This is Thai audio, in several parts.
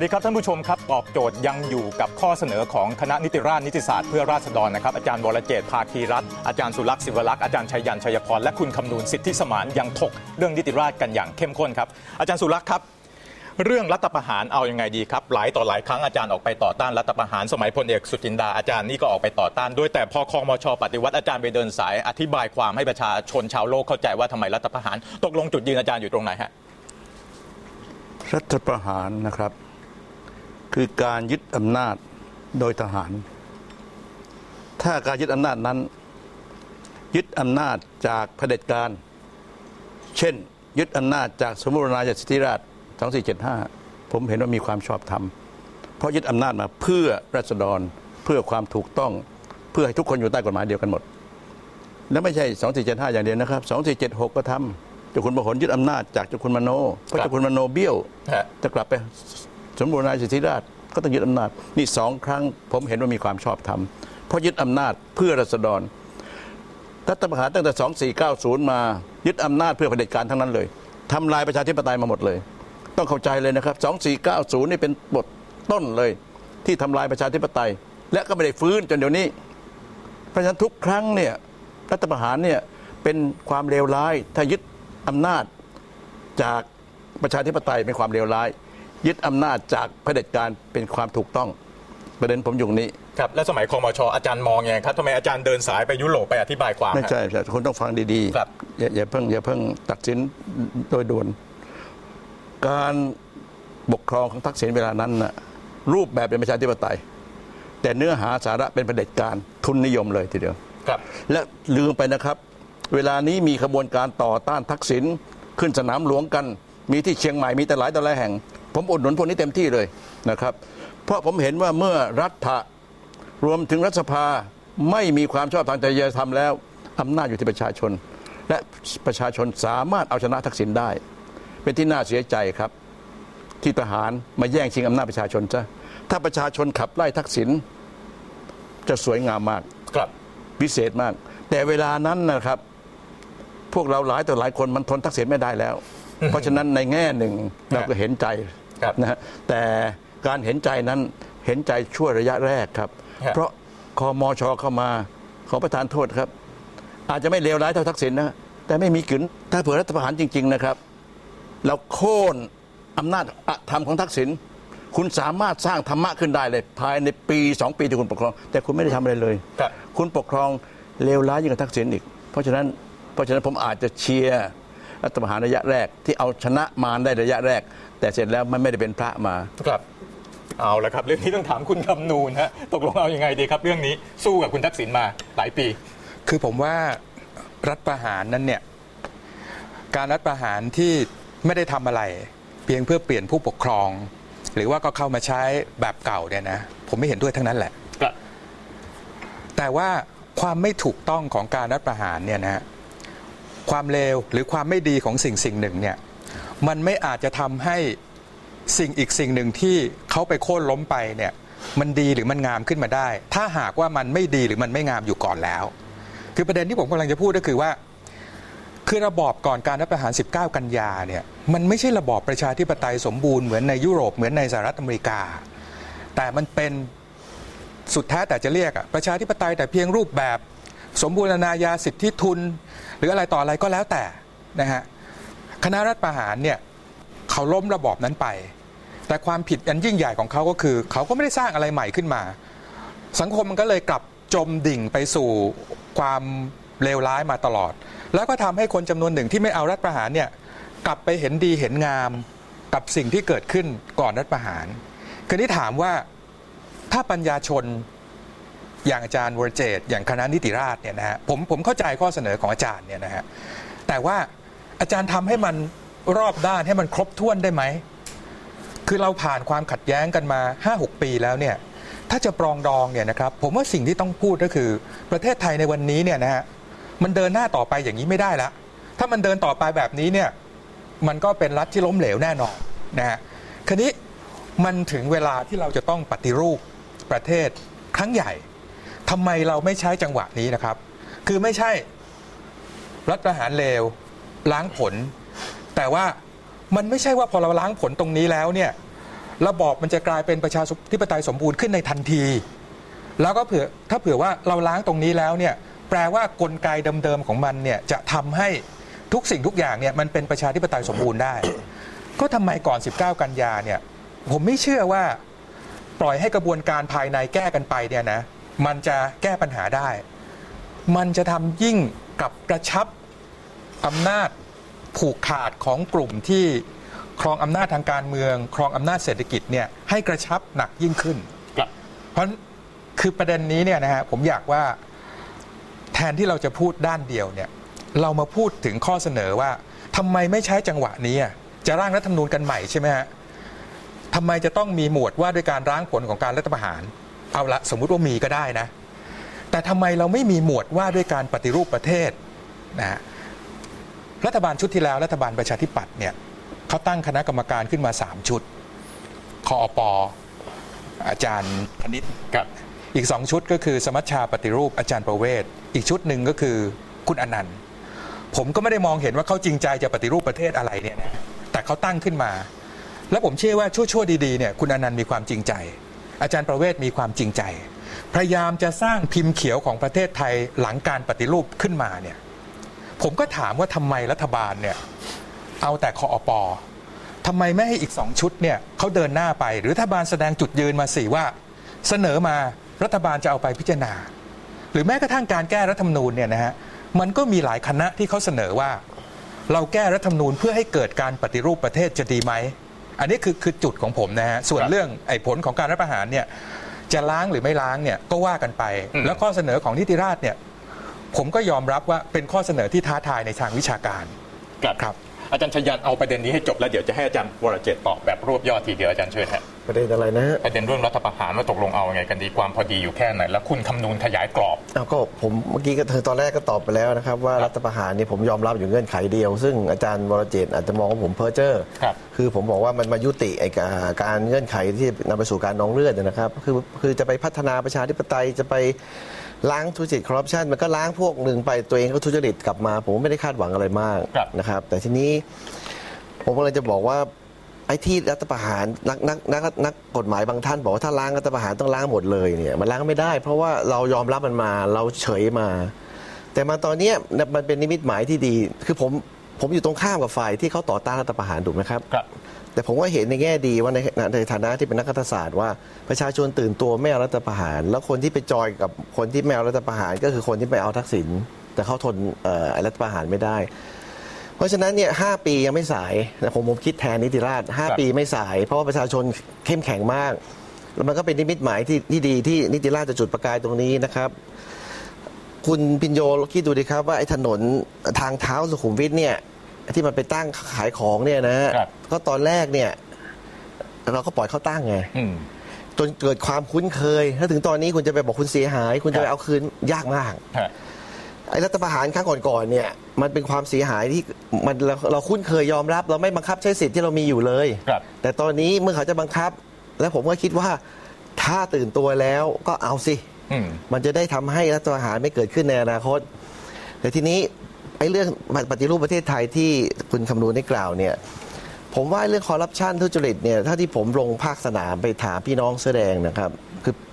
วัสดีครับท่านผู้ชมครับตอบโจทย์ยังอยู่กับข้อเสนอของคณะนิติราษฎรนิติศาสตร์เพื่อราษฎรนะครับอาจารย์วรเจตภาคีรัตน์อาจารย์สุรักษ์ศิวรักษ์อาจารย์ชัยยันชัยพรและคุณคำนูนสิทธิสมานยังถกเรื่องนิติราษฎร์กันอย่างเข้มข้นครับอาจารย์สุรักษ์ครับ เรื่องรัฐประหารเอายังไงดีครับ หลายต่อหลายครั้งอาจารย์ออกไปต่อต้านรัฐประหารสมัยพลเอกสุจินดาอาจารย์นี่ก็ออกไปต่อต้านด้วยแต่พอคอมชปฏิวัติอาจารย์ไปเดินสายอธิบายความให้ประชาชนชาวโลกเข้าใจว่าทำไมรัฐประหารตกลงจุดยืนอาจารย์อยู่ตรงไหนฮะรัฐประหารนะครับ คือการยึดอำนาจโดยทหาร ถ้าการยึดอำนาจนั้น ยึดอำนาจจากเผด็จการ เช่น ยึดอำนาจจากสมบูรณาญาสิทธิราช2475 ผมเห็นว่ามีความชอบธรรม เพราะยึดอำนาจมาเพื่อรัษฎรเพื่อความถูกต้องเพื่อให้ทุกคนอยู่ใต้กฎหมายเดียวกันหมด และไม่ใช่ 2475 อย่างเดียวนะครับ2476 ก็ทำเจ้าคุณประหลยึดอำนาจจากเจ้าคุณมโนเพราะครับเจ้าคุณมโนเบี้ยวฮะจะกลับไป สมบูรณาญาสิทธิราชก็ต้องยึดอำนาจนี่สองครั้ง ผมเห็นว่ามีความชอบธรรมเพราะยึดอำนาจเพื่อรัษฎรรัฐประหารตั้งแต่ 2490 มา ยึดอำนาจเพื่อเผด็จการทั้งนั้นเลยทำลายประชาธิปไตยมาหมดเลย ต้องเข้าใจเลยนะครับ 2490 นี่เป็นบทต้นเลย ที่ทำลายประชาธิปไตย และก็ไม่ได้ฟื้นจนเดี๋ยวนี้เพราะฉะนั้นทุกครั้งเนี่ยรัฐประหารเนี่ยเป็นความเลวร้ายถ้ายึดอำนาจจากประชาธิปไตยเป็นความเลวร้าย ยึดอำนาจจากเผด็จการเป็นความถูกต้อง ประเด็นผมอยู่ตรงนี้ ครับ และสมัยคอมชอาจารย์มองยังไงครับทำไมอาจารย์เดินสายไปยุโรปไปอธิบายความ ไม่ฮะใช่ใช่คนต้องฟังดีครับอย่าอย่าเพิ่งอย่าเพิ่งตัดสินโดยด่วน การปกครองของทักษิณเวลานั้นน่ะรูปแบบเป็นประชาธิปไตย แต่เนื้อหาสาระเป็นเผด็จการทุนนิยมเลยทีเดียว ครับ และลืมไปนะครับ เวลานี้มีขบวนการต่อต้านทักษิณขึ้นสนามหลวงกัน มีที่เชียงใหม่มีแต่หลายต่อหลายแห่ง ผมอุดหนุนพวกนี้เต็มที่เลยนะครับ เพราะผมเห็นว่าเมื่อรัฐะรวมถึงรัฐสภาไม่มีความชอบทางจริยธรรมแล้วอำนาจอยู่ที่ประชาชน และประชาชนสามารถเอาชนะทักษิณได้ เป็นที่น่าเสียใจครับ ที่ทหารมาแย่งชิงอำนาจประชาชนซะถ้าประชาชนขับไล่ทักษิณจะสวยงามมากครับพิเศษมาก แต่เวลานั้นนะครับ พวกเราหลายต่อหลายคนมันทนทักษิณไม่ได้แล้ว เพราะฉะนั้นในแง่หนึ่งเราก็เห็นใจครับนะฮะแต่การเห็นใจนั้นเห็นใจช่วระยะแรกครับครับ เพราะคอมชเข้ามาขอประทานโทษครับ อาจจะไม่เลวร้ายเท่าทักษิณนะแต่ไม่มีกึนถ้าเผื่อรัฐประหารจริง ๆนะครับ เราโค่นอำนาจอธรรมของทักษิณคุณสามารถสร้างธรรมะขึ้นได้เลย ภายในปีสองปีที่คุณปกครอง แต่คุณไม่ได้ทำอะไรเลยครับคุณปกครองเลวร้ายยิ่งกว่าทักษิณอีก เพราะฉะนั้นเพราะฉะนั้นผมอาจจะเชียร์ รัฐประหารระยะแรกที่เอาชนะมารได้ระยะแรก แต่เสร็จแล้วมันไม่ได้เป็นพระมาครับเอาละครับ เรื่องนี้ต้องถามคุณคำนูนฮะตกลงเอายังไงดีครับเรื่องนี้สู้กับคุณทักษิณมาหลายปี คือผมว่ารัฐประหารนั้นเนี่ยการรัฐประหารที่ไม่ได้ทำอะไร เพียงเพื่อเปลี่ยนผู้ปกครอง หรือว่าก็เข้ามาใช้แบบเก่าเนี่ยนะผมไม่เห็นด้วยทั้งนั้นแหละครับแต่ว่าความไม่ถูกต้องของการรัฐประหารเนี่ยนะฮะ ความเลวหรือความไม่ดีของสิ่งสิ่งหนึ่งเนี่ยมันไม่อาจจะทำให้สิ่งอีกสิ่งหนึ่งที่เขาไปโค่นล้มไปเนี่ยมันดีหรือมันงามขึ้นมาได้ ถ้าหากว่ามันไม่ดีหรือมันไม่งามอยู่ก่อนแล้ว คือประเด็นที่ผมกำลังจะพูดก็คือว่าคือระบอบก่อนการรัฐประหาร 19 กันยาเนี่ยมันไม่ใช่ระบอบประชาธิปไตยสมบูรณ์เหมือนในยุโรปเหมือนในสหรัฐอเมริกา แต่มันเป็นสุดแท้แต่จะเรียกอะประชาธิปไตยแต่เพียงรูปแบบ สมบูรณาญาสิทธิทุน หรืออะไรต่ออะไรก็แล้วแต่นะฮะคณะรัฐประหารเนี่ยเขาล้มระบอบนั้นไป แต่ความผิดอันยิ่งใหญ่ของเขาก็คือ เขาก็ไม่ได้สร้างอะไรใหม่ขึ้นมา สังคมมันก็เลยกลับจมดิ่งไปสู่ความเลวร้ายมาตลอด แล้วก็ทำให้คนจำนวนหนึ่งที่ไม่เอารัฐประหารเนี่ยกลับไปเห็นดีเห็นงามกับสิ่งที่เกิดขึ้นก่อนรัฐประหาร คือนี้ถามว่าถ้าปัญญาชน อย่างอาจารย์วรเจตอย่างคณะนิติราษฎรเนี่ยนะฮะผมผมเข้าใจข้อเสนอของอาจารย์เนี่ยนะฮะแต่ว่าอาจารย์ทำให้มันรอบด้านให้มันครบถ้วนได้ไหมคือเราผ่านความขัดแย้งกันมา 5-6 ปีแล้วเนี่ยถ้าจะปรองดองเนี่ยนะครับผมว่าสิ่งที่ต้องพูดก็คือประเทศไทยในวันนี้เนี่ยนะฮะมันเดินหน้าต่อไปอย่างนี้ไม่ได้ละถ้ามันเดินต่อไปแบบนี้เนี่ยมันก็เป็นรัฐที่ล้มเหลวแน่นอนนะฮะคราวนี้มันถึงเวลาที่เราจะต้องปฏิรูปประเทศครั้งใหญ่ ทำไมเราไม่ใช้จังหวะนี้นะครับ คือไม่ใช่รัฐประหารเลวล้างผล แต่ว่ามันไม่ใช่ว่าพอเราล้างผลตรงนี้แล้วเนี่ยระบอบมันจะกลายเป็นประชาธิปไตยสมบูรณ์ขึ้นในทันที แล้วก็เผื่อถ้าเผื่อว่าเราล้างตรงนี้แล้วเนี่ยแปลว่ากลไกเดิมๆของมันเนี่ยจะทำให้ทุกสิ่งทุกอย่างเนี่ยมันเป็นประชาธิปไตยสมบูรณ์ได้ ก็ทำไมก่อน 19 กันยาเนี่ยผมไม่เชื่อว่าปล่อยให้กระบวนการภายในแก้กันไปเนี่ยนะ มันจะแก้ปัญหาได้ มันจะทำยิ่งกับกระชับอำนาจผูกขาดของกลุ่มที่ครองอำนาจทางการเมือง ครองอำนาจเศรษฐกิจเนี่ยให้กระชับหนักยิ่งขึ้น ครับ เพราะคือประเด็นนี้เนี่ยนะฮะผมอยากว่าแทนที่เราจะพูดด้านเดียวเนี่ยเรามาพูดถึงข้อเสนอว่าทำไมไม่ใช้จังหวะนี้อะจะร่างรัฐธรรมนูญกันใหม่ใช่ไหมฮะทำไมจะต้องมีหมวดว่าด้วยการร้างผลของการรัฐประหาร เอาละสมมุติว่ามีก็ได้นะ แต่ทำไมเราไม่มีหมวดว่าด้วยการปฏิรูปประเทศนะฮะรัฐบาลชุดที่แล้วรัฐบาลประชาธิปัตย์เนี่ยเขาตั้งคณะกรรมการขึ้นมา 3 ชุดคอปอาจารย์ธนิตครับอีกสองชุดก็คือสมัชชาปฏิรูปอาจารย์ประเวศ อีกชุดหนึ่งก็คือคุณอนันต์ ผมก็ไม่ได้มองเห็นว่าเขาจริงใจจะปฏิรูปประเทศอะไรเนี่ยนะแต่เขาตั้งขึ้นมา แล้วผมเชื่อว่าชั่วๆดีๆเนี่ยคุณอนันต์มีความจริงใจ อาจารย์ประเวศมีความจริงใจ พยายามจะสร้างพิมพ์เขียวของประเทศไทยหลังการปฏิรูปขึ้นมาเนี่ยผมก็ถามว่าทำไมรัฐบาลเนี่ยเอาแต่คออปทำไมไม่ให้อีกสองชุดเนี่ยเขาเดินหน้าไป หรือรัฐบาลแสดงจุดยืนมาสิว่า เสนอมารัฐบาลจะเอาไปพิจารณา หรือแม้กระทั่งการแก้รัฐธรรมนูญเนี่ยนะฮะมันก็มีหลายคณะที่เขาเสนอว่า เราแก้รัฐธรรมนูญเพื่อให้เกิดการปฏิรูปประเทศจะดีไหม อันนี้คือคือจุดของผมนะฮะส่วนครับเรื่องไอ้ผลของการรัฐประหารเนี่ยจะล้างหรือไม่ล้างเนี่ยก็ว่ากันไปอืมแล้วข้อเสนอของนิติราษฎร์เนี่ยผมก็ยอมรับว่าเป็นข้อเสนอที่ท้าทายในทางวิชาการครับครับอาจารย์ชยันเอาประเด็นนี้ให้จบแล้วเดี๋ยวจะให้อาจารย์วรเจตน์ตอบแบบรวบยอดทีเดียวอาจารย์เชิญฮะ ประเด็นอะไรนะฮะประเด็นเรื่องรัฐประหารว่าตกลงเอาไงกันดีความพอดีอยู่แค่ไหน แล้วคุณคำนูนขยายกรอบอ้าวก็ผมเมื่อกี้ก็เธอตอนแรกก็ตอบไปแล้วนะครับ ว่าครับรัฐประหารเนี่ยผมยอมรับอยู่เงื่อนไขเดียว ซึ่งอาจารย์วรเจตน์อาจจะมองว่าผมเพ้อเจ้อครับคือผมบอกว่ามันมายุติไอ้กาการเงื่อนไขที่นำไปสู่การนองเลือดเนยนะครับคือคือจะไปพัฒนาประชาธิปไตยจะไปล้างทุจริตคอร์รัปชันมันก็ล้างพวกหนึ่งไปตัวเองก็ทุจริตกลับมา ผมไม่ได้คาดหวังอะไรมากครับนะครับ แต่ทีนี้ผมก็เลยจะบอกว่า ไอ้ที่รัฐประหารนักนักนักนักกฎหมายบางท่านบอกว่าถ้าล้างรัฐประหารต้องล้างหมดเลยเนี่ยมันล้างไม่ได้ เพราะว่าเรายอมรับมันมาเราเฉยมา แต่มาตอนเนี้ยมันเป็นนิมิตหมายที่ดี คือผมผมอยู่ตรงข้ามกับฝ่ายที่เขาต่อต้านรัฐประหารถูกไหมครับครับ แต่แต่ผมว่าเห็นในแง่ดีว่าในในฐานะที่เป็นนักรัฐศาสตร์ว่าประชาชนตื่นตัวไม่เอารัฐประหาร แล้วคนที่ไปจอยกับคนที่ไม่เอารัฐประหาร ก็คือคนที่ไปเอาทักษิณแต่เขาทนเอ่อไอ้รัฐประหารไม่ได้ เพราะฉะนั้นเนี่ยหปียังไม่สายนะผมผมคิดแทนนิติราชห้าครับปีไม่สาย เพราะว่าประชาชนเข้มแข็งมาก แล้วมันก็เป็นนิมิตหมายที่ที่ดีที่นิติราชจะจุดประกายตรงนี้นะครับ คุณพินโยคิดดูดิครับว่าไอ้ถนนทางเท้าสุขุมวิทเนี่ยที่มันไปตั้งขายของเนี่ยนะฮะครับ ก็ตอนแรกเนี่ย เราก็ปล่อยเขาตั้งไง อืม จนเกิดความคุ้นเคย ถ้าถึงตอนนี้คุณจะไปบอกคุณเสียหาย คุณจะคไปรับ เอาคืนยากมาก ฮะ ไอ้รัฐประหารครั้งก่อนๆเนี่ย มันเป็นความเสียหายที่มันเราเราคุ้นเคยยอมรับ เราไม่บังคับใช้สิทธิ์ที่เรามีอยู่เลย ครับ แต่ตอนนี้เมื่อเขาจะบังคับ แล้วผมก็คิดว่าถ้าตื่นตัวแล้วก็เอาสิ อืม มันจะได้ทำให้รัฐประหารไม่เกิดขึ้นในอนาคต แต่ทีนี้ไอ้เรื่องปฏิรูปประเทศไทยที่คุณคำนูนได้กล่าวเนี่ย ผมว่าเรื่องคอร์รัปชันทุจริตเนี่ยถ้าที่ผมลงภาคสนามไปถามพี่น้องเสื้อแดงนะครับคือ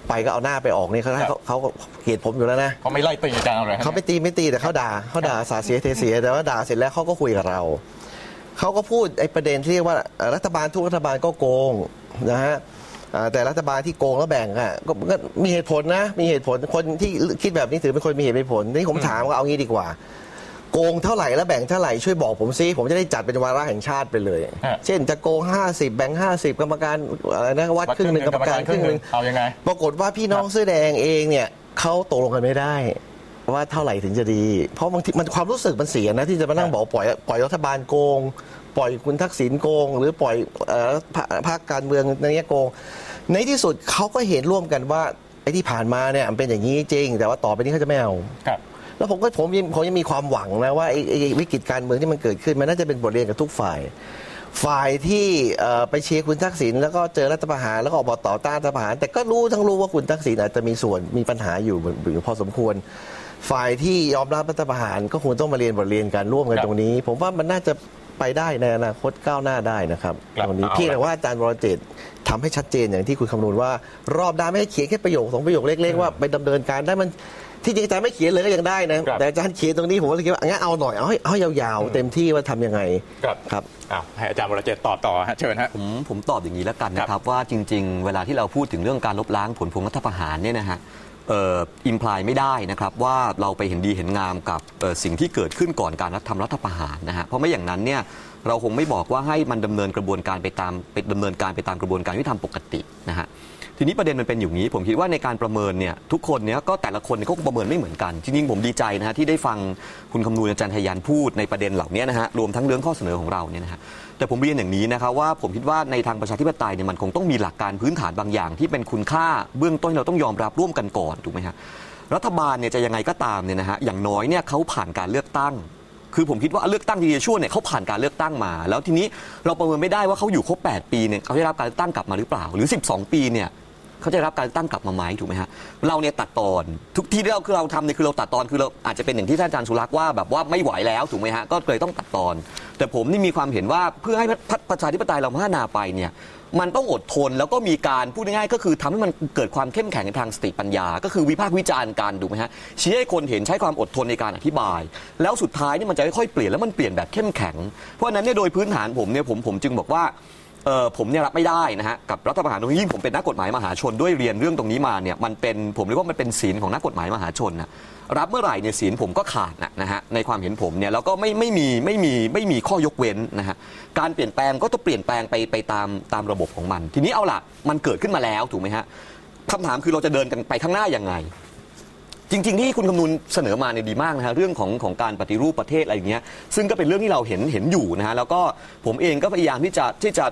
ไปก็เอาหน้าไปออกเนี่ยเขาครับ เขาเขาเกลียดผมอยู่แล้วนะเขาไม่ไล่ตีอาจารย์อะไรฮะเขาไม่ตีไม่ตีแต่เขาด่าเขาด่าสาเสียเทเสียแต่ว่าด่าเสร็จแล้วเขาก็คุยกับเราเขาก็พูดไอ้ประเด็นที่เรียกว่าเอ่อรัฐบาลทุกรัฐบาลก็โกงนะฮะอ่าแต่รัฐบาลที่โกงแล้วแบ่งอะก็ก็มีเหตุผลนะ มีเหตุผลคนที่คิดแบบนี้ถือเป็นคนมีเหตุมีผลนี่ผมถามว่าเอางี้ดีกว่า โกงเท่าไหร่แล้วแบ่งเท่าไหร่ช่วยบอกผมซิผมจะได้จัดเป็นวาระแห่งชาติไปเลย ฮะเช่นจะโกง 50 แบ่ง 50 กรรมการอะไรนะวัดครึ่งหนึ่งกรรมการครึ่งหนึ่งเอายังไง ปรากฏว่าพี่น้องเสื้อแดงเองเนี่ยเขาตกลงกันไม่ได้ ว่าเท่าไหร่ถึงจะดี เพราะบางทีมันความรู้สึกมันเสียนะที่จะมานั่งบอกปล่อยปล่อยรัฐบาลโกง ปล่อยคุณทักษิณโกง หรือปล่อยเอ่อพรรคพรรคการเมืองในนี้โกง ในที่สุดเขาก็เห็นร่วมกันว่าไอ้ที่ผ่านมาเนี่ยมันเป็นอย่างนี้จริง แต่ว่าต่อไปนี้เขาจะไม่เอา ครับ แล้วผมก็ผมยังผมยังมีความหวังนะว่าไอ้ไอ้วิกฤตการเมืองที่มันเกิดขึ้น มันน่าจะเป็นบทเรียนกับทุกฝ่าย ฝ่ายที่เอ่อไปเชียร์คุณทักษิณแล้วก็เจอรัฐประหารแล้วก็ออกมาต่อต้านรัฐประหาร แต่ก็รู้ทั้งรู้ว่าคุณทักษิณอาจจะมีส่วนมีปัญหาอยู่อยู่พอสมควร ฝ่ายที่ยอมรับรัฐประหารก็คงต้องมาเรียนบทเรียนกันร่วมกันครับตรงนี้ ผมว่ามันน่าจะไปได้ในอนาคตก้าวหน้าได้นะครับครับตรงนี้เอาละ เพียงแต่ว่าอาจารย์วรเจตน์ทำให้ชัดเจนอย่างที่คุณคำนวณว่ารอบด้านไม่ได้เขียนแค่ประโยคสองประโยคเล็กๆว่าไปดำเนินการได้มัน ที่จริงอาจารย์ไม่เขียนเลยก็ยังได้นะแต่อาจารย์เขียนตรงนี้ผมก็เลยคิดว่างั้นเอาหน่อยเอาให้เอาให้ยาวๆ เต็มที่ว่าทำยังไงครับครับ อ้าวให้อาจารย์วรเจตน์ตอบต่อฮะเชิญฮะ ผมผมตอบอย่างนี้แล้วกันนะครับ ว่าจริง ๆ เวลาที่เราพูดถึงเรื่องการลบล้างผลพวงรัฐประหารเนี่ยนะฮะเอ่ออิมพลายไม่ได้นะครับ ว่าเราไปเห็นดีเห็นงามกับเอ่อสิ่งที่เกิดขึ้นก่อนการรัฐทำรัฐประหารนะฮะเพราะไม่อย่างนั้นเนี่ยเราคงไม่บอกว่าให้มันดำเนินกระบวนการไปตามไปดำเนินการไปตามกระบวนการยุติธรรมปกตินะฮะ ทีนี้ประเด็นมันเป็นอย่างนี้ ผมคิดว่าในการประเมินเนี่ยทุกคนเนี่ยก็แต่ละคนเนี่ยก็ประเมินไม่เหมือนกันจริงๆผมดีใจนะฮะที่ได้ฟังคุณคำนูนอาจารย์ทยันพูดในประเด็นเหล่านี้นะฮะรวมทั้งเรื่องข้อเสนอของเราเนี่ยนะฮะแต่ผมเรียนอย่างนี้นะครับว่าผมคิดว่าในทางประชาธิปไตยเนี่ยมันคงต้องมีหลักการพื้นฐานบางอย่าง ที่เป็นคุณค่าเบื้องต้นเราต้องยอมรับร่วมกันก่อนถูกไหมฮะรัฐบาลเนี่ยจะยังไงก็ตามเนี่ยนะฮะอย่างน้อยเนี่ยเขาผ่านการเลือกตั้ง คือผมคิดว่าเลือกตั้งที่จะช่วยเนี่ยเขาผ่านการเลือกตั้งมา แล้วทีนี้เราประเมินไม่ได้ว่าเขาอยู่ครบ8ปีเนี่ยเขาได้รับการเลือกตั้งกลับมาหรือเปล่า หรือ 12 ปีเนี่ย เขาจะได้รับการตั้งกลับมาไหมถูกไหมฮะเราเนี่ยตัดตอนทุกที่ที่เราคือเราทำเนี่ยคือเราตัดตอนคือเราอาจจะเป็นอย่างที่ท่านอาจารย์สุรักษ์ว่าแบบว่าไม่ไหวแล้วถูกไหมฮะก็เลยต้องตัดตอน แต่ผมนี่มีความเห็นว่าเพื่อให้ประชาธิปไตยเราพัฒนาไปเนี่ยมันต้องอดทนแล้วก็มีการพูดง่ายๆก็คือทำให้มันเกิดความเข้มแข็งในทางสติปัญญา ก็คือวิพากษ์วิจารณ์กันถูกไหมฮะชี้ให้คนเห็นใช้ความอดทนในการอธิบาย แล้วสุดท้ายเนี่ยมันจะค่อยๆเปลี่ยนแล้วมันเปลี่ยนแบบเข้มแข็งเพราะฉะนั้นเนี่ยโดยพื้นฐานผมเนี่ยผมผมจึงบอกว่า เออผมเนี่ยรับไม่ได้นะฮะกับรัฐประหารยิ่งผมเป็นนักกฎหมายมหาชนด้วยเรียนเรื่องตรงนี้มาเนี่ยมันเป็นผมเรียกว่ามันเป็นศีลของนักกฎหมายมหาชนนะรับเมื่อไหร่เนี่ยศีลผมก็ขาดนะนะฮะในความเห็นผมเนี่ยแล้วก็ไม่ไม่มีไม่มีไม่มีข้อยกเว้นนะฮะการเปลี่ยนแปลงก็ต้องเปลี่ยนแปลงไปไปตามตามระบบของมัน ทีนี้เอาล่ะมันเกิดขึ้นมาแล้วถูกไหมฮะคำถามคือเราจะเดินกันไปข้างหน้ายังไง จริง ๆ ที่คุณคำนุนเสนอมาเนี่ยดีมากนะฮะเรื่องของของการปฏิรูปประเทศอะไรอย่างเงี้ยซึ่งก็เป็นเรื่องที่เราเห็นเห็นอยู่นะฮะแล้วก็ผมเองก็พยายามที่จะที่จะ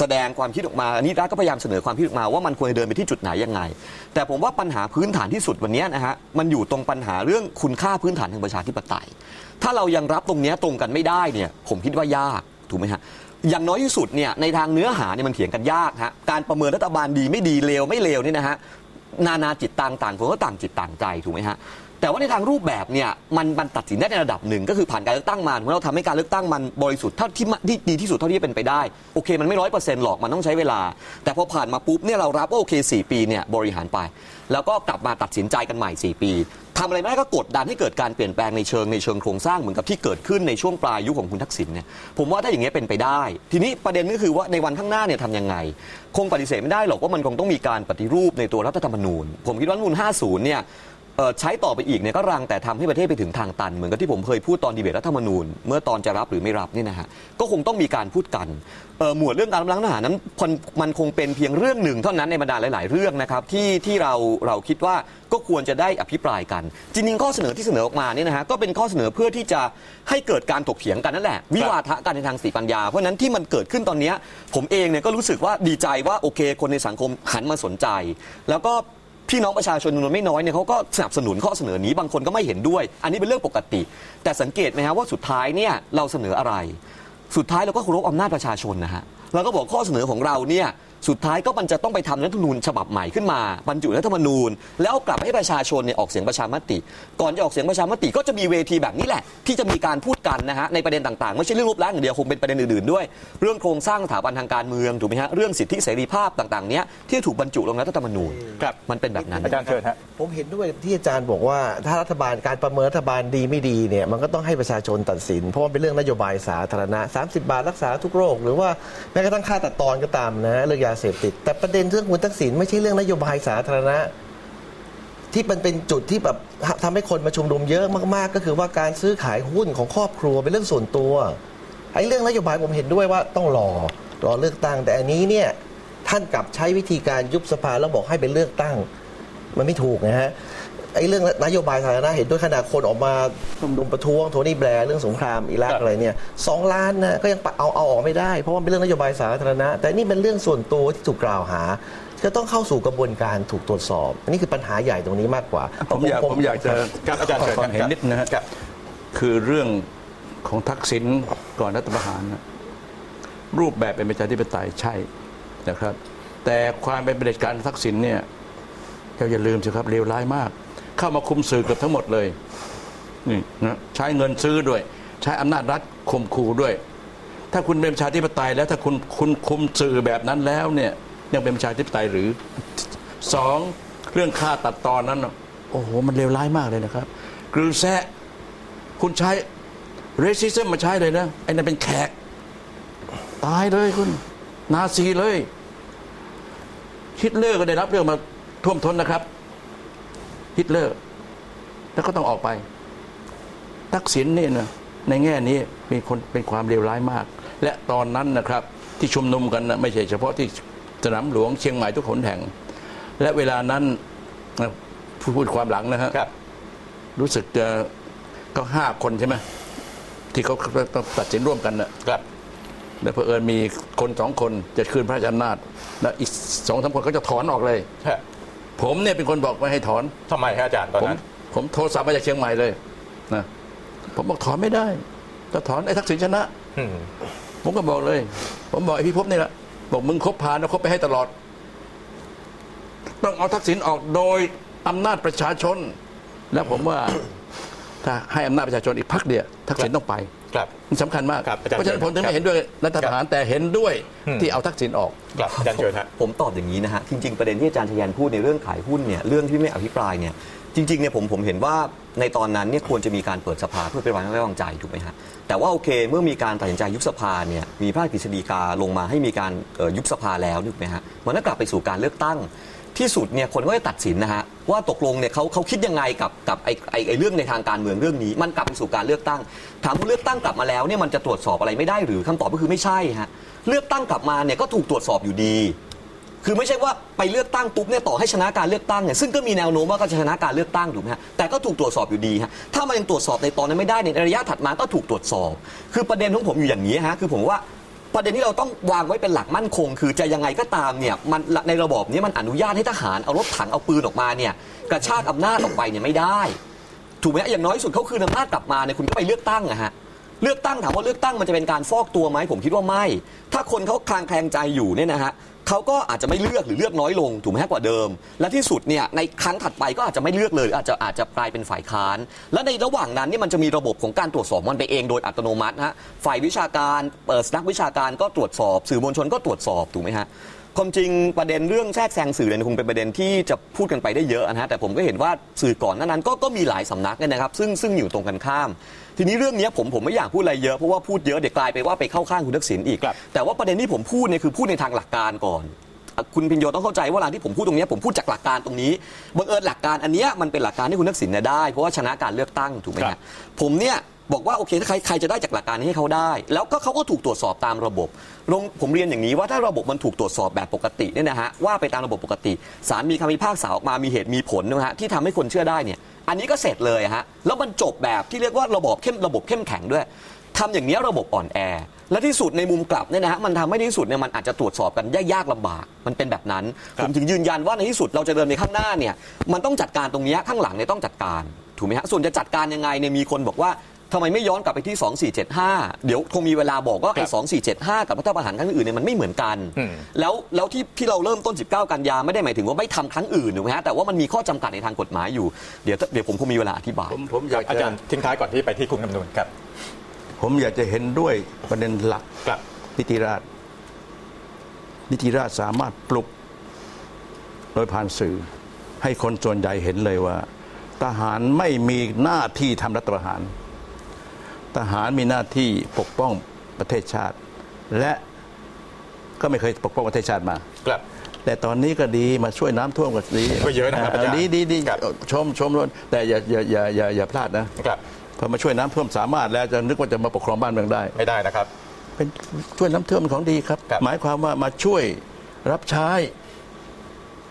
แสดงความคิดออกมาอันนี้รัฐก็พยายามเสนอความคิดออกมาว่ามันควรจะเดินไปที่จุดไหนยังไง แต่ผมว่าปัญหาพื้นฐานที่สุดวันนี้นะฮะมันอยู่ตรงปัญหาเรื่องคุณค่าพื้นฐานทางประชาธิปไตย ถ้าเรายังรับตรงนี้ตรงกันไม่ได้เนี่ยผมคิดว่ายากถูกไหมฮะอย่างน้อยที่สุดเนี่ยในทางเนื้อหาเนี่ยมันเถียงกันยากฮะการประเมินรัฐบาลดีไม่ดีเลวไม่เลวนี่นะฮะนานาจิตต่างต่างคนก็ต่างจิตต่างใจถูกไหมฮะ แต่ว่าในทางรูปแบบเนี่ยมันมันตัดสินได้ในระดับหนึ่งก็คือผ่านการเลือกตั้งมาเราทำให้การเลือกตั้งมันบริสุทธิ์เท่าที่มที่ดีที่สุดเท่าที่จะเป็นไปได้ โอเค มันไม่ร้อยเปอร์เซ็นต์หรอกมันต้องใช้เวลา แต่พอผ่านมาปุ๊บเนี่ยเรารับว่าโอเค4ปีเนี่ยบริหารไป แล้วก็กลับมาตัดสินใจกันใหม่4ปีทำอะไรไม่ได้ก็กดดันให้เกิดการเปลี่ยนแปลงในเชิงในเชิงโครงสร้างเหมือนกับที่เกิดขึ้นในช่วงปลายยุคของคุณทักษิณเนี่ยผมว่าถ้าอย่างเงี้ยเป็นไปได้ ทีนี้ประเด็นก็คือว่าในวันข้างหน้าเนี่ยทำยังไง คงปฏิเสธไม่ได้หรอกว่ามันคงต้องมีการปฏิรูปในตัวรัฐธรรมนูญ ผมคิดว่ารัฐธรรมนูญ50เนี่ย เอ่อใช้ต่อไปอีกเนี่ยก็รังแต่ทำให้ประเทศไปถึงทางตัน เหมือนกับที่ผมเคยพูดตอนดีเบตรัฐธรรมนูญ เมื่อตอนจะรับหรือไม่รับนี่นะฮะก็คงต้องมีการพูดกันเอ่อหมวดเรื่องการล้มล้างทหารนั้นมันมันคงเป็นเพียงเรื่องหนึ่งเท่านั้นในบรรดาหลาย ๆ เรื่องนะครับที่ที่เราเราคิดว่าก็ควรจะได้อภิปรายกันจริงๆข้อเสนอที่เสนอออกมาเนี่ยนะฮะก็เป็นข้อเสนอเพื่อที่จะให้เกิดการถกเถียงกันนั่นแหละ วิวาทะกันในทางสติปัญญาเพราะฉะนั้นที่มันเกิดขึ้นตอนเนี้ยผมเองเนี่ยก็รู้สึกว่าดีใจว่าโอเค คนในสังคมหันมาสนใจ แล้วก็ พี่น้องประชาชนจำนวนไม่น้อยเนี่ยเขาก็สนับสนุนข้อเสนอนี้บางคนก็ไม่เห็นด้วย อันนี้เป็นเรื่องปกติ แต่สังเกตไหมฮะว่าสุดท้ายเนี่ยเราเสนออะไร สุดท้ายเราก็เคารพอำนาจประชาชนนะฮะ เราก็บอกข้อเสนอของเราเนี่ยสุดท้ายก็มันจะต้องไปทำรัฐธรรมนูญฉบับใหม่ขึ้นมาบรรจุรัฐธรรมนูญ แล้วเอากลับให้ประชาชนเนี่ยออกเสียงประชามติ ก่อนจะออกเสียงประชามติก็จะมีเวทีแบบนี้แหละ ที่จะมีการพูดกันนะฮะในประเด็นต่างๆ ไม่ใช่เรื่องรูปร่างอย่างเดียวคงเป็นประเด็นอื่นๆด้วย เรื่องโครงสร้างสถาบันทางการเมืองถูกไหมฮะเรื่องสิทธิเสรีภาพต่างๆเนี้ยที่ถูกบรรจุลงในรัฐธรรมนูญครับมันเป็นแบบนั้นอาจารย์เชิญฮะผมเห็นด้วยที่อาจารย์บอกว่า ถ้ารัฐบาลการประเมินรัฐบาลดีไม่ดีเนี่ยมันก็ต้องให้ประชาชนตัดสิน เพราะว่าเป็นเรื่องนโยบายสาธารณะ 30 บาทรักษาทุกโรค หรือว่าแม้กระทั่งค่าตัดตอนก็ตามนะเรื่องยาเสพติด แต่ประเด็นเรื่องคุณทักษิณไม่ใช่เรื่องนโยบายสาธารณะ ที่มันเป็นจุดที่แบบทำให้คนมาชุมนุมเยอะมากๆ ก็คือว่าการซื้อขายหุ้นของครอบครัวเป็นเรื่องส่วนตัวไอ้เรื่องนโยบายผมเห็นด้วยว่าต้องรอรอเลือกตั้ง แต่อันนี้เนี่ยท่านกลับใช้วิธีการยุบสภาแล้วบอกให้เป็นเลือกตั้ง มันไม่ถูกนะฮะ ไอ้เรื่องนโยบายสาธารณะเห็นด้วยขนาดคนออกมาชุมนุมประท้วงโทนี่แบร์เรื่องสงครามอิรักครับอะไรเนี่ยสองล้านนะก็ยังเอาเอาออกไม่ได้ เพราะว่าเป็นเรื่องนโยบายสาธารณะ แต่นี่เป็นเรื่องส่วนตัวที่ถูกกล่าวหาจะต้องเข้าสู่กระบวนการถูกตรวจสอบ อันนี้คือปัญหาใหญ่ตรงนี้มากกว่า ผมอยากผมอยากจะครับอาจารย์เชิญขความเห็นครับนิดนะฮะครับคือเรื่องของทักษิณก่อนรัฐประหารนะรูปแบบเป็นประชาธิปไตยใช่นะครับ แต่ความเป็นเผด็จการทักษิณเนี่ยเราอย่าลืมสิครับเลวร้ายมาก เข้ามาคุมสื่อเกือบทั้งหมดเลยนี่นะใช้เงินซื้อด้วย ใช้อำนาจรัฐข่มขู่ด้วย ถ้าคุณเป็นประชาธิปไตยแล้วถ้าคุณคุณคุมสื่อแบบนั้นแล้วเนี่ยยังเป็นประชาธิปไตยหรือสองเรื่องค่าตัดตอนนั้นโอ้โหมันเลวร้ายมากเลยนะครับกรือแซะคุณใช้เรซิซึมมาใช้เลยนะไอ้นั่นเป็นแขก ตายเลยคุณ นาซีเลยฮิตเลอร์ก็ได้รับเรื่องมาท่วมท้นนะครับ ฮิตเลอร์ แล้วก็ต้องออกไป ทักษิณนี่นะในแง่นี้เป็นคนเป็นความเลวร้ายมาก และตอนนั้นนะครับ ที่ชุมนุมกันนะไม่ใช่เฉพาะที่สนามหลวงเชียงใหม่ทุกหนแห่ง และเวลานั้นนะพูดพูดความหลังนะฮะครับรู้สึกจะก็ห้าคนใช่ไหมที่เขาต้องตัดสินร่วมกันนะครับแล้วเผอิญมีคนสองคนจะคืนพระราชอำนาจแล้วอีกสองสามคนก็จะถอนออกเลยฮะ ผมเนี่ยเป็นคนบอกไม่ให้ถอนทำไมฮะอาจารย์ตอนผมนั้นผมโทรศัพท์มาจากเชียงใหม่เลยนะผมบอกถอนไม่ได้ถ้าถอนไอ้ทักษิณชนะ อืมผมก็บอกเลย ผมบอกไอ้พี่พบนี่แหละบอกมึงคบพานะคบไปให้ตลอด ต้องเอาทักษิณออกโดยอำนาจประชาชน แล้วผมว่า ถ้าให้อำนาจประชาชนอีกพักเดียวทักษิณต้องไป ครับมันสำคัญมากครับอาจารย์เพราะฉะนั้นผมถึงครับไม่เห็นด้วยรัฐประหารแต่เห็นด้วยอืมที่เอาทักษิณออกครับอาจารย์เชิญฮะผมตอบอย่างนี้นะฮะจริง ๆ ประเด็นที่อาจารย์ชยันพูดในเรื่องขายหุ้นเนี่ยเรื่องที่ไม่อภิปรายเนี่ยจริงๆเนี่ยผมผมเห็นว่าในตอนนั้นเนี่ยควรจะมีการเปิดสภาเพื่อเป็นวันไม่ไว้วางใจถูกไหมฮะแต่ว่าโอเคเมื่อมีการตัดสินใจยุบสภาเนี่ยมีพระราชกฤษฎีกาลงมาให้มีการเอ่อยุบสภาแล้วถูกไหมฮะมันก็กลับไปสู่การเลือกตั้ง ที่สุดเนี่ยคนก็จะตัดสินนะฮะว่าตกลงเนี่ยเขาเขาคิดยังไงกับกับไอไอไอเรื่องในทางการเมืองเรื่องนี้ มันกลับไปสู่การเลือกตั้ง ถามว่าเลือกตั้งกลับมาแล้วเนี่ยมันจะตรวจสอบอะไรไม่ได้หรือคำตอบก็คือไม่ใช่ฮะเลือกตั้งกลับมาเนี่ยก็ถูกตรวจสอบอยู่ดี คือไม่ใช่ว่าไปเลือกตั้งปุ๊บเนี่ยต่อให้ชนะการเลือกตั้งเนี่ยซึ่งก็มีแนวโน้มว่าก็จะชนะการเลือกตั้งถูกไหมฮะแต่ก็ถูกตรวจสอบอยู่ดีฮะถ้ามันยังตรวจสอบในตอนนั้นไม่ได้เนี่ยในระยะถัดมาก็ถูกตรวจสอบ คือประเด็นของผมอยู่อย่างนี้ฮะคือผมว่า ประเด็นที่เราต้องวางไว้เป็นหลักมั่นคง คือจะยังไงก็ตามเนี่ยมันในระบอบนี้มันอนุญาตให้ทหารเอารถถังเอาปืนออกมาเนี่ยกระชากอำนาจออกไปเนี่ยไม่ได้ ถูกไหมฮะอย่างน้อยที่สุดเขาคืออำนาจกลับมาเนี่ยคุณก็ไปเลือกตั้งอะฮะเลือกตั้งถามว่าเลือกตั้งมันจะเป็นการฟอกตัวไหมผมคิดว่าไม่ ถ้าคนเขาคลางแคลงใจอยู่เนี่ยนะฮะ เขาก็อาจจะไม่เลือกหรือเลือกน้อยลงถูกไหมฮะกว่าเดิม และที่สุดเนี่ยในครั้งถัดไปก็อาจจะไม่เลือกเลยหรืออาจจะอาจจะกลายเป็นฝ่ายค้าน และในระหว่างนั้นเนี่ยมันจะมีระบบของการตรวจสอบมันไปเองโดยอัตโนมัติฮะฝ่ายวิชาการเปิดนักวิชาการก็ตรวจสอบ สื่อมวลชนก็ตรวจสอบถูกไหมฮะ ความจริงประเด็นเรื่องแทรกแซงสื่อเนี่ยคงเป็นประเด็นที่จะพูดกันไปได้เยอะนะฮะแต่ผมก็เห็นว่าสื่อก่อนหนานั้นก็ก็มีหลายสำนักเนี่ยนะครับ ซึ่งซึ่งอยู่ตรงกันข้าม ทีนี้เรื่องเนี้ยผมผมไม่อยากพูดอะไรเยอะเพราะว่าพูดเยอะเดี๋ยวกลายไปว่าไปเข้าข้างคุณทักษิณอีก ครับแต่ว่าประเด็นที่ผมพูดเนี่ยคือพูดในทางหลักการก่อนอะคุณพิญโยต้องเข้าใจว่าเวลาที่ผมพูดตรงเนี้ยผมพูดจากหลักการตรงนี้บังเอิญหลักการอันเนี้ยมันเป็นหลักการที่คุณทักษิณเนี่ยได้เพราะว่าชนะการเลือกตั้งถูกไหมครัฮะบ ผมเนี่ย บอกว่าโอเคถ้าใครใครจะได้จากหลักการนี้ให้เขาได้ แล้วก็เขาก็ถูกตรวจสอบตามระบบลงผมเรียนอย่างนี้ว่าถ้าระบบมันถูกตรวจสอบแบบปกติเนี่ยนะฮะว่าไปตามระบบปกติศาลมีคำพิพากษาออกมามีเหตุมีผลนะฮะที่ทำให้คนเชื่อได้เนี่ยอันนี้ก็เสร็จเลยฮะแล้วมันจบแบบที่เรียกว่าระบบเข้มระบบเข้มแข็งด้วยทำอย่างนี้ยระบบอ่อนแอ และที่สุดในมุมกลับเนี่ยนะฮะมันทำให้ที่สุดเนี่ยมันอาจจะตรวจสอบกันยากๆลำบาก มันเป็นแบบนั้น ผมถึงยืนยันว่าในที่สุดเราจะเดินในข้างหน้าเนี่ยมันต้องจัดการตรงเนี้ยข้างหลังเนี่ยต้องจัดการถูกไหมฮะส่วนจะจัดการยังไงเนี่ยมีคนบอกว่า ทำไมไม่ย้อนกลับไปที่ 2475 เดี๋ยวคงมีเวลาบอกว่าไอ้2475 กับรัฐประหารครั้งอื่นเนี่ยมันไม่เหมือนกันอืมแล้วแล้วที่ที่เราเริ่มต้น 19 กันยาไม่ได้หมายถึงว่าไม่ทำครั้งอื่นถูกไหมฮะแต่ว่ามันมีข้อจำกัดในทางกฎหมายอยู่เดี๋ยวเดี๋ยวผมคงมีเวลาอธิบาย ผมผมอยากอาจะจารย์ทิ้งท้ายก่อนที่ไปที่คุณคำนูนครับผมอยากจะเห็นด้วยประเด็นหลักครับ นิติราชนิติราชสามารถปลุก โดยผ่านสื่อ ให้คนส่วนใหญ่เห็นเลยว่า ทหารไม่มีหน้าที่ทำรัฐประหาร ทหารมีหน้าที่ปกป้องประเทศชาติ และก็ไม่เคยปกป้องประเทศชาติมา ครับ แต่ตอนนี้ก็ดีมาช่วยน้ำท่วมก็ดีก็เยอะนะครับอาจารย์ดีดีดีครับ ชมชมแต่อย่าอย่าอย่าอย่าอย่าพลาดนะครับ พอมาช่วยน้ำท่วมสามารถแล้วจะนึกว่าจะมาปกครองบ้านเมืองได้ ไม่ได้นะครับ เป็นช่วยน้ำท่วมเป็นของดีครับ ครับหมายความว่ามาช่วยรับใช้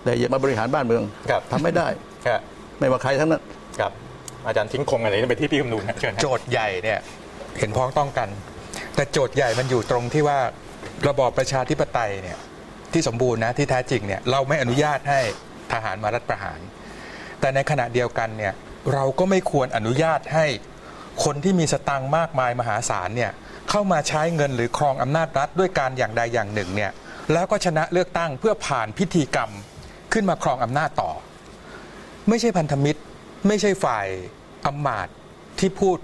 แต่อย่ามาบริหารบ้านเมืองครับ ทำไม่ได้ ครับไม่ว่าใครทั้งนั้น ครับ อาจารย์ทิ้งคงอะไรไปที่พี่คำนูนฮะเชิญฮะโจทย์ใหญ่เนี่ยเห็นพ้องต้องกัน แต่โจทย์ใหญ่มันอยู่ตรงที่ว่าระบอบประชาธิปไตยเนี่ยที่สมบูรณ์นะที่แท้จริงเนี่ยเราไม่อนุญาตให้ทหารมารัฐประหาร แต่ในขณะเดียวกันเนี่ยเราก็ไม่ควรอนุญาตให้คนที่มีสตังค์มากมายมหาศาลเนี่ยเข้ามาใช้เงินหรือครองอำนาจรัฐด้วยการอย่างใดอย่างหนึ่งเนี่ยแล้วก็ชนะเลือกตั้งเพื่อผ่านพิธีกรรมขึ้นมาครองอำนาจต่อ ไม่ใช่พันธมิตร ไม่ใช่ฝ่ายอำมาตย์ที่พูด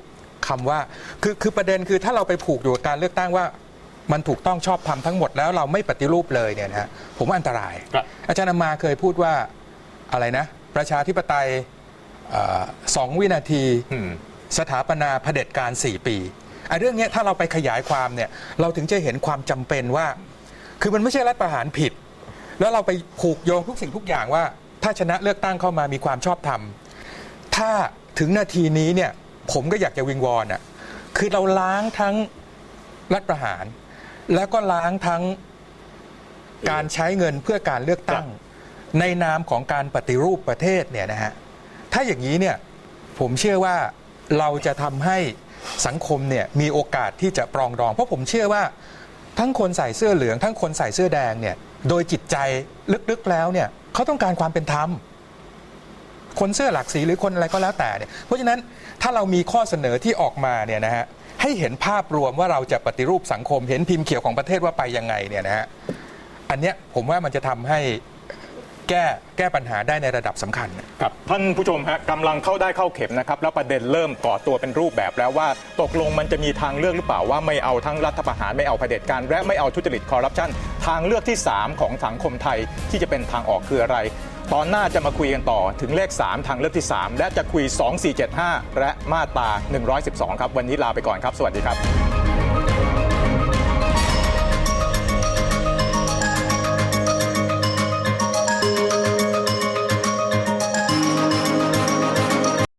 คำว่าคือคือประเด็นคือถ้าเราไปผูกอยู่กับการเลือกตั้งว่ามันถูกต้องชอบธรรมทั้งหมดแล้วเราไม่ปฏิรูปเลยเนี่ยนะฮะผมว่าอันตราย ครับ อาจารย์อามาเคยพูดว่าอะไรนะ ประชาธิปไตยเอ่อสองวินาที อืม สถาปนาเผด็จการ 4 ปีไอ้เรื่องเนี้ยถ้าเราไปขยายความเนี่ยเราถึงจะเห็นความจำเป็นว่า คือมันไม่ใช่รัฐประหารผิด แล้วเราไปผูกโยงทุกสิ่งทุกอย่างว่า ถ้าชนะเลือกตั้งเข้ามามีความชอบธรรม ถ้าถึงนาทีนี้เนี่ยผมก็อยากจะวิงวอนอะคือเราล้างทั้งรัฐประหาร แล้วก็ล้างทั้งการใช้เงินเพื่อการเลือกตั้ง ในนามของการปฏิรูปประเทศเนี่ยนะฮะถ้าอย่างนี้เนี่ยผมเชื่อว่าเราจะทำให้สังคมเนี่ยมีโอกาสที่จะปรองดอง เพราะผมเชื่อว่าทั้งคนใส่เสื้อเหลือง ทั้งคนใส่เสื้อแดงเนี่ยโดยจิตใจลึกๆแล้วเนี่ยเขาต้องการความเป็นธรรม คนเสื้อหลากสีหรือคนอะไรก็แล้วแต่เนี่ยเพราะฉะนั้นถ้าเรามีข้อเสนอที่ออกมาเนี่ยนะฮะให้เห็นภาพรวมว่าเราจะปฏิรูปสังคม เห็นพิมพ์เขียวของประเทศว่าไปยังไงเนี่ยนะฮะอันเนี้ยผมว่ามันจะทำให้แก้แก้ปัญหาได้ในระดับสำคัญครับท่านผู้ชมฮะกำลังเข้าได้เข้าเข็มนะครับแล้วประเด็นเริ่มก่อตัวเป็นรูปแบบแล้วว่าตกลงมันจะมีทางเลือกหรือเปล่าว่าไม่เอาทั้งรัฐประหารไม่เอาเผด็จการและไม่เอาทุจริตคอร์รัปชันทางเลือกที่ 3 ของสังคมไทยที่จะเป็นทางออกคืออะไร ตอนหน้าจะมาคุยกันต่อถึงเลข 3 ทางเลือกที่ 3 และจะคุย 2475 และมาตรา112 ครับ วันนี้ลาไปก่อนครับ สวัสดีครับ